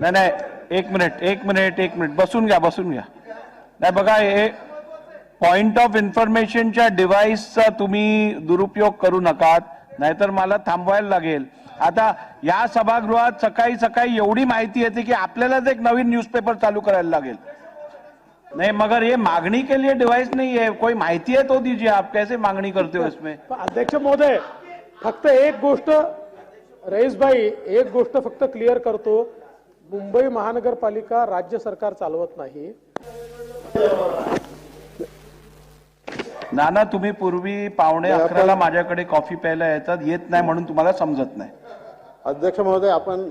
नाही नाही एक मिनिट एक मिनिट एक मिनिट बसून घ्या बसून घ्या. नाही बघा हे पॉइंट ऑफ इन्फॉर्मेशनच्या डिव्हाइसचा तुम्ही दुरुपयोग करू नकात नाहीतर मला थांबवायला लागेल. आता या सभागृहात सकाळी सकाळी एवढी माहिती येते की आपल्यालाच एक नवीन न्यूजपेपर चालू करायला लागेल. नहीं मगर ये मांगनी के लिए डिवाइस नहीं है कोई माहिती है तो दीजिए आप कैसे मांगनी करते हो इसमें? अध्यक्ष महोदय फक्त एक गोष्ट रईसभाई एक गोष्ट फक्त क्लिअर करतो. मुंबई महानगरपालिका राज्य सरकार चालवत नाही. नाना तुम्ही पूर्वी पावणे अकराला माझ्याकडे कॉफी प्यायला येतात येत नाही म्हणून तुम्हाला समजत नाही. अध्यक्ष महोदय आपण